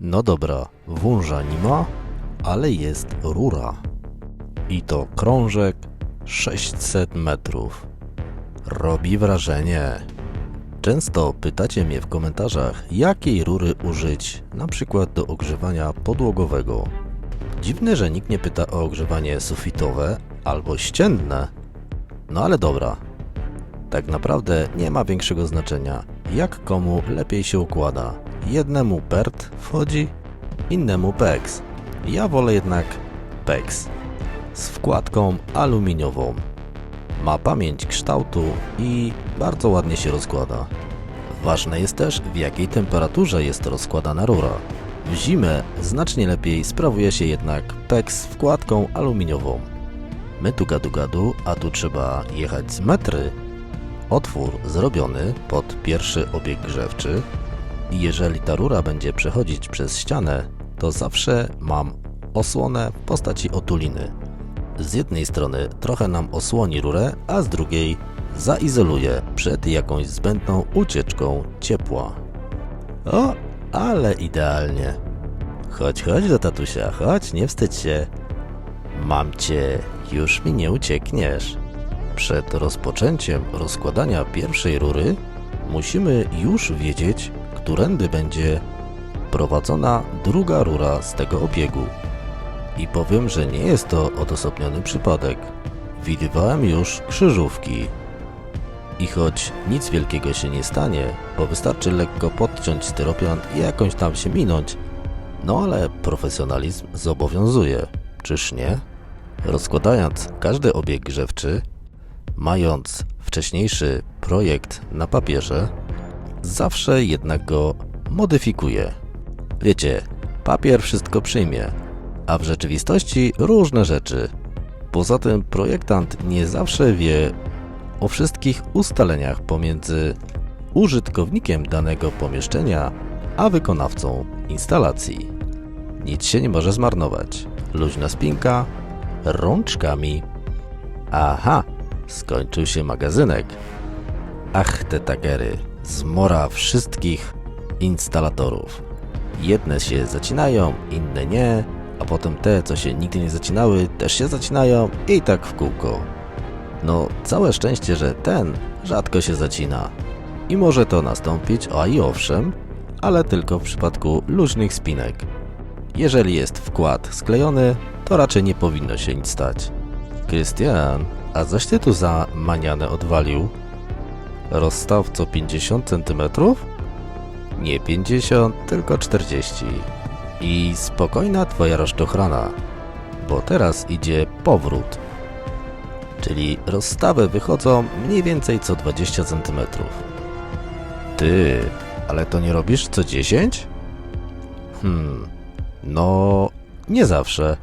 No dobra, wąża nie ma, ale jest rura. I to krążek 600 metrów. Robi wrażenie. Często pytacie mnie w komentarzach, jakiej rury użyć, na przykład do ogrzewania podłogowego. Dziwne, że nikt nie pyta o ogrzewanie sufitowe albo ścienne. No ale dobra. Tak naprawdę nie ma większego znaczenia, jak komu lepiej się układa. Jednemu PERT wchodzi, innemu PEX. Ja wolę jednak PEX z wkładką aluminiową. Ma pamięć kształtu i bardzo ładnie się rozkłada. Ważne jest też w jakiej temperaturze jest rozkładana rura. W zimę znacznie lepiej sprawuje się jednak PEX z wkładką aluminiową. My tu gadu gadu, a tu trzeba jechać z metry. Otwór zrobiony pod pierwszy obieg grzewczy jeżeli ta rura będzie przechodzić przez ścianę, to zawsze mam osłonę w postaci otuliny. Z jednej strony trochę nam osłoni rurę, a z drugiej zaizoluje przed jakąś zbędną ucieczką ciepła. O, ale idealnie. Chodź, chodź do tatusia, chodź, nie wstydź się. Mam cię, już mi nie uciekniesz. Przed rozpoczęciem rozkładania pierwszej rury musimy już wiedzieć, którędy będzie prowadzona druga rura z tego obiegu. I powiem, że nie jest to odosobniony przypadek. Widywałem już krzyżówki. I choć nic wielkiego się nie stanie, bo wystarczy lekko podciąć styropian i jakąś tam się minąć, no ale profesjonalizm zobowiązuje, czyż nie? Rozkładając każdy obieg grzewczy, mając wcześniejszy projekt na papierze, zawsze jednak go modyfikuję. Wiecie, papier wszystko przyjmie, a w rzeczywistości różne rzeczy. Poza tym projektant nie zawsze wie o wszystkich ustaleniach pomiędzy użytkownikiem danego pomieszczenia a wykonawcą instalacji. Nic się nie może zmarnować. Luźna spinka, rączkami. Aha, skończył się magazynek. Ach, te tagery, zmora wszystkich instalatorów. Jedne się zacinają, inne nie, a potem te, co się nigdy nie zacinały, też się zacinają i tak w kółko. No, całe szczęście, że ten rzadko się zacina. I może to nastąpić, a i owszem, ale tylko w przypadku luźnych spinek. Jeżeli jest wkład sklejony, to raczej nie powinno się nic stać. Krystian, a zaś ty tu za manianę odwalił? Rozstaw co 50 cm? Nie 50, tylko 40. I spokojna twoja rozczochrana, bo teraz idzie powrót. Czyli rozstawy wychodzą mniej więcej co 20 cm. Ty, ale to nie robisz co 10? Hmm, no nie zawsze.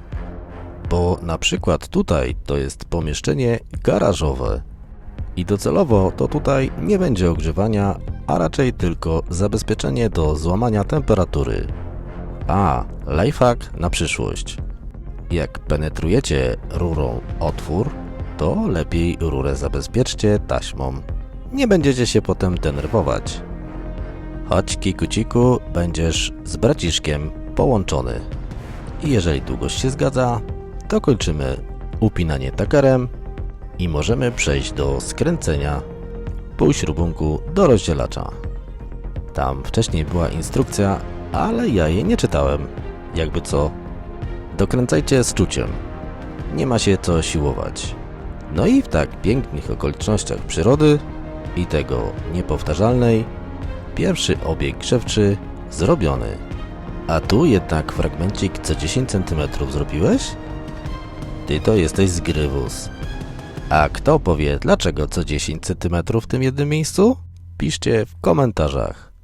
Bo na przykład tutaj to jest pomieszczenie garażowe. I docelowo to tutaj nie będzie ogrzewania, a raczej tylko zabezpieczenie do złamania temperatury. A, lifehack na przyszłość. Jak penetrujecie rurą otwór, to lepiej rurę zabezpieczcie taśmą. Nie będziecie się potem denerwować. Chodź kikuciku, będziesz z braciszkiem połączony. I jeżeli długość się zgadza, to kończymy upinanie takerem i możemy przejść do skręcenia pół śrubunku do rozdzielacza. Tam wcześniej była instrukcja, ale ja jej nie czytałem. Jakby co. Dokręcajcie z czuciem. Nie ma się co siłować. No i w tak pięknych okolicznościach przyrody i tego niepowtarzalnej, pierwszy obieg grzewczy zrobiony. A tu jednak fragmencik co 10 cm zrobiłeś? Ty to jesteś zgrywus. A kto powie, dlaczego co 10 cm w tym jednym miejscu? Piszcie w komentarzach.